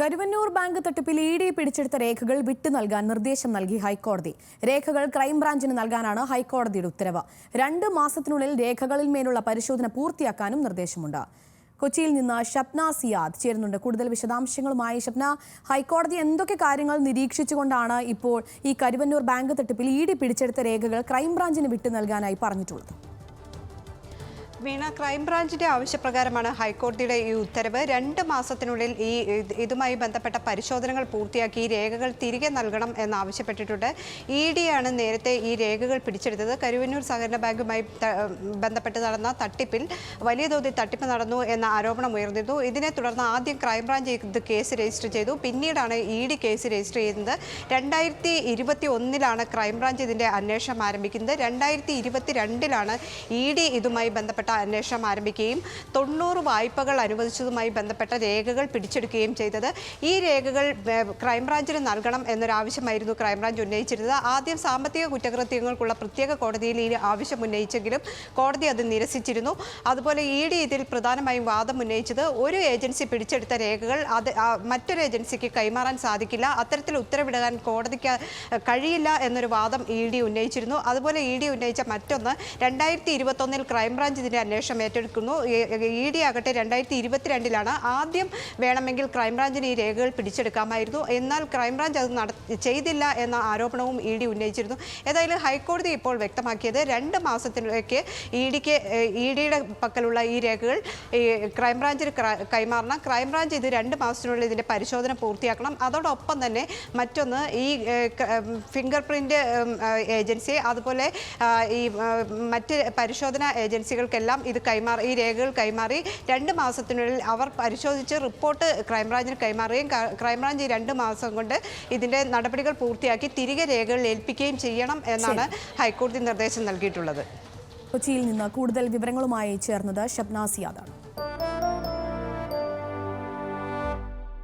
Karuvannur bank തട്ടിപ്പിൽ E D പിടിച്ചെടുത്ത രേഖകൾ വിട്ടു നൽകാൻ നിർദ്ദേശം നൽകി ഹൈക്കോടതി. രേഖകൾ ക്രൈംബ്രാഞ്ചിന് നൽകാനാണ് ഹൈക്കോടതിയുടെ ഉത്തരവ്. രണ്ട് മാസത്തിനുള്ളിൽ രേഖകളിൽ മേലുള്ള പരിശോധന പൂർത്തിയാക്കാനും നിർദ്ദേശമുണ്ട്. കൊച്ചിയിൽ നിന്ന് ഷപ്ന സിയാദ് ചേരുന്നുണ്ട്. കൂടുതൽ വിശദാംശങ്ങളുമായി ഷപ്ന ഹൈക്കോടതി എന്തൊക്കെ കാര്യങ്ങൾ നിരീക്ഷിച്ചുകൊണ്ടാണ് ഇപ്പോൾ ഈ കരുവന്നൂർ ബാങ്ക് തട്ടിപ്പിൽ ഇ ഡി പിടിച്ചെടുത്ത രേഖകൾ ക്രൈംബ്രാഞ്ചിന് വിട്ടു നൽകാനായി പറഞ്ഞിട്ടുള്ളത്? വീണ ക്രൈംബ്രാഞ്ചിന്റെ ആവശ്യപ്രകാരമാണ് ഹൈക്കോടതിയുടെ ഈ ഉത്തരവ്. രണ്ട് മാസത്തിനുള്ളിൽ ഈ ഇതുമായി ബന്ധപ്പെട്ട പരിശോധനകൾ പൂർത്തിയാക്കി ഈ രേഖകൾ തിരികെ നൽകണം എന്നാവശ്യപ്പെട്ടിട്ടുണ്ട് ഇ ആണ് നേരത്തെ ഈ രേഖകൾ പിടിച്ചെടുത്തത്. കരുവന്നൂർ സഹകരണ ബാങ്കുമായി ബന്ധപ്പെട്ട് നടന്ന തട്ടിപ്പിൽ വലിയ തോതിൽ തട്ടിപ്പ് നടന്നു എന്ന ആരോപണം ഉയർന്നിരുന്നു. ഇതിനെ തുടർന്ന് ആദ്യം ക്രൈംബ്രാഞ്ച് ഇത് കേസ് രജിസ്റ്റർ ചെയ്തു. പിന്നീടാണ് ഇ ഡി കേസ് രജിസ്റ്റർ ചെയ്യുന്നത്. രണ്ടായിരത്തി ഇരുപത്തി ഒന്നിലാണ് ക്രൈംബ്രാഞ്ച് ഇതിന്റെ അന്വേഷണം ആരംഭിക്കുന്നത്. രണ്ടായിരത്തി ഇരുപത്തി രണ്ടിലാണ് ഇ ഡി ഇതുമായി ബന്ധപ്പെട്ട അന്വേഷണം ആരംഭിക്കുകയും തൊണ്ണൂറ് വായ്പകൾ അനുവദിച്ചതുമായി ബന്ധപ്പെട്ട രേഖകൾ പിടിച്ചെടുക്കുകയും ചെയ്തത്. ഈ രേഖകൾ ക്രൈംബ്രാഞ്ചിന് നൽകണം എന്നൊരാവശ്യമായിരുന്നു ക്രൈംബ്രാഞ്ച് ഉന്നയിച്ചിരുന്നത്. ആദ്യം സാമ്പത്തിക കുറ്റകൃത്യങ്ങൾക്കുള്ള പ്രത്യേക കോടതിയിൽ ഈ ആവശ്യം ഉന്നയിച്ചെങ്കിലും കോടതി അത് നിരസിച്ചിരുന്നു. അതുപോലെ ഇ ഡി ഇതിൽ പ്രധാനമായും വാദം ഉന്നയിച്ചത് ഒരു ഏജൻസി പിടിച്ചെടുത്ത രേഖകൾ അത് മറ്റൊരു ഏജൻസിക്ക് കൈമാറാൻ സാധിക്കില്ല. അത്തരത്തിൽ ഉത്തരവിടാൻ കോടതിക്ക് കഴിയില്ല എന്നൊരു വാദം ഇ ഡി ഉന്നയിച്ചിരുന്നു. അതുപോലെ ഇ ഡി ഉന്നയിച്ച മറ്റൊന്ന് രണ്ടായിരത്തി ഇരുപത്തൊന്നിൽ ക്രൈംബ്രാഞ്ച് ഇതിന്റെ അന്വേഷണം ഏറ്റെടുക്കുന്നു. ഇ ഡി ആകട്ടെ രണ്ടായിരത്തി ഇരുപത്തിരണ്ടിലാണ് ആദ്യം വേണമെങ്കിൽ ക്രൈംബ്രാഞ്ചിന് ഈ രേഖകൾ പിടിച്ചെടുക്കാമായിരുന്നു. എന്നാൽ ക്രൈംബ്രാഞ്ച് അത് നട ചെയ്തില്ല എന്ന ആരോപണവും ഇ ഡി ഉന്നയിച്ചിരുന്നു. ഏതായാലും ഹൈക്കോടതി ഇപ്പോൾ വ്യക്തമാക്കിയത് രണ്ട് മാസത്തിലേക്ക് ഇ ഡിക്ക് ഇ ഡിയുടെ പക്കലുള്ള ഈ രേഖകൾ ക്രൈംബ്രാഞ്ചിന് ക്ര- കൈമാറണം. ക്രൈംബ്രാഞ്ച് ഇത് രണ്ട് മാസത്തിനുള്ളിൽ ഇതിന്റെ പരിശോധന പൂർത്തിയാക്കണം. അതോടൊപ്പം തന്നെ മറ്റൊന്ന് ഈ ഫിംഗർ പ്രിന്റ് ഏജൻസി അതുപോലെ ഈ മറ്റ് പരിശോധന ഏജൻസികൾക്കെല്ലാം ഇത് കൈമാറി ഈ രേഖകൾ കൈമാറി. രണ്ട് മാസത്തിനുള്ളിൽ അവർ പരിശോധിച്ച് റിപ്പോർട്ട് ക്രൈംബ്രാഞ്ചിന് കൈമാറുകയും ക്രൈംബ്രാഞ്ച് ഈ രണ്ട് മാസം കൊണ്ട് ഇതിന്റെ നടപടികൾ പൂർത്തിയാക്കി തിരികെ രേഖകൾ ഏൽപ്പിക്കുകയും ചെയ്യണം എന്നാണ് ഹൈക്കോടതി നിർദ്ദേശം നൽകിയിട്ടുള്ളത്. കൊച്ചിയിൽ നിന്ന് കൂടുതൽ വിവരങ്ങളുമായി ചേർന്നത് ഷപ്ന സിയാദാണ്